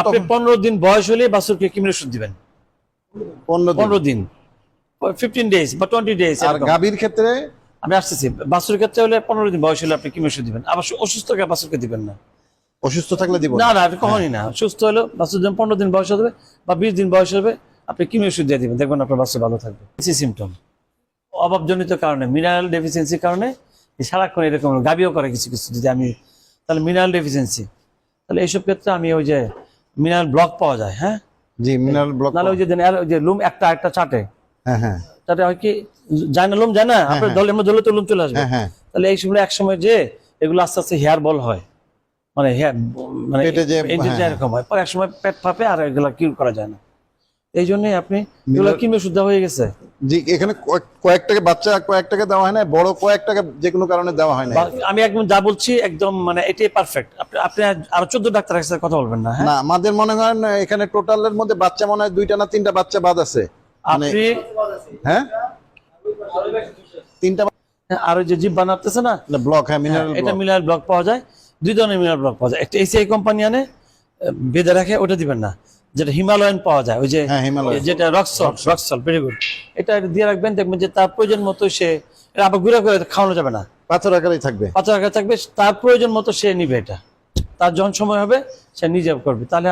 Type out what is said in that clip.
আপনি পনেরো দিন বয়স হলে বাছুরকে কিমির ওষুধ দিবেন। পনেরো দিন। ফিফটিন ডেজ বা টোয়েন্টি ডেজ আর গাভীর ক্ষেত্রে? আমি আসতেছি। বাছুরের ক্ষেত্রে হলে পনেরো দিন বয়স হলে আপনি কিমির ওষুধ দিবেন। আবার অসুস্থ বাছুরকে দিবেন না। অসুস্থ থাকলে দিব না? না কখনই না। সুস্থ হলো বাচ্চার যখন পনেরো দিন বয়স হবে বা বিশ দিন বয়স হবে আপনি কিমি ওষুধ দিয়ে দিবেন। দেখবেন আপনার বাচ্চা ভালো থাকবে। সিমটম অভাবজনিত কারণে মিনারেল ডেফিসিয়েন্সির কারণে সারাক্ষণ এরকম গাবিও করে কিছু কিছু যদি আমি তাহলে মিনারেল ডেফিসিয়েন্সি তাহলে এইসব ক্ষেত্রে আমি ওই যে মিনারেল ব্লক পাওয়া যায় হ্যাঁ? জি মিনারেল ব্লক নাহলে ওই যে ওই যে লুম একটা একটা চাটে। হ্যাঁ হ্যাঁ। তাহলে হয় কি যায় না লুম যায় না আপনার দলের মধ্যে দলে তো লুম চলে আসবে। হ্যাঁ হ্যাঁ। তাহলে এই সময় এক সময় যে এগুলো আস্তে আস্তে হেয়ার বল হয়। মানে হেয়ার মানে যে হ্যাঁ, এরকম হয়। পরে এক সময় পেট ফাপে আর এগুলো কিউর করা যায় না। এই জন্যই আপনি এগুলো কিমে শুদ্ধ হয়ে গেছে। জি এখানে কয়েক- কয়েক টাকা বাচ্চা কয়েক টাকা দেওয়া হয় না বড় কয়েক টাকা যে কোনো কারণে দেওয়া হয় না আমি একদম যা বলছি একদম মানে এটাই পারফেক্ট আপনি আপনি আরও চোদ্দ ডাক্তারের সাথে কথা বলবেন না হ্যাঁ? না আমাদের মনে হয় না, এখানে টোটালের মধ্যে বাচ্চা মনে হয় দুইটা না তিনটা বাচ্চা বাদ আছে। মানে আপনি হ্যাঁ? তিনটা আর ওই যে জিপ বানাতেছে না? ব্লক হ্যাঁ মিনারেল এটা মিনারেল ব্লক পাওয়া যায়। দুই ধরনের মিনারেল ব্লক পাওয়া যায়। একটা এসিআই কোম্পানি আনে বেঁধে রাখে ওটা দিবেন না। যেটা হিমালয়ান পাওয়া যায় ওই যে হ্যাঁ। যেটা রক্সল রক্সল। ভেরি গুড এটা দিয়ে রাখবেন দেখবেন যে তার প্রয়োজন মতো সে আবার ঘুরে ঘুরে খাওয়ানো যাবে না। পাথর আকারেই থাকবে। পাথর আকারে থাকবে তার প্রয়োজন মতো সে নিবে এটা। তার যখন সময় হবে সে নিজে করবে। তাহলে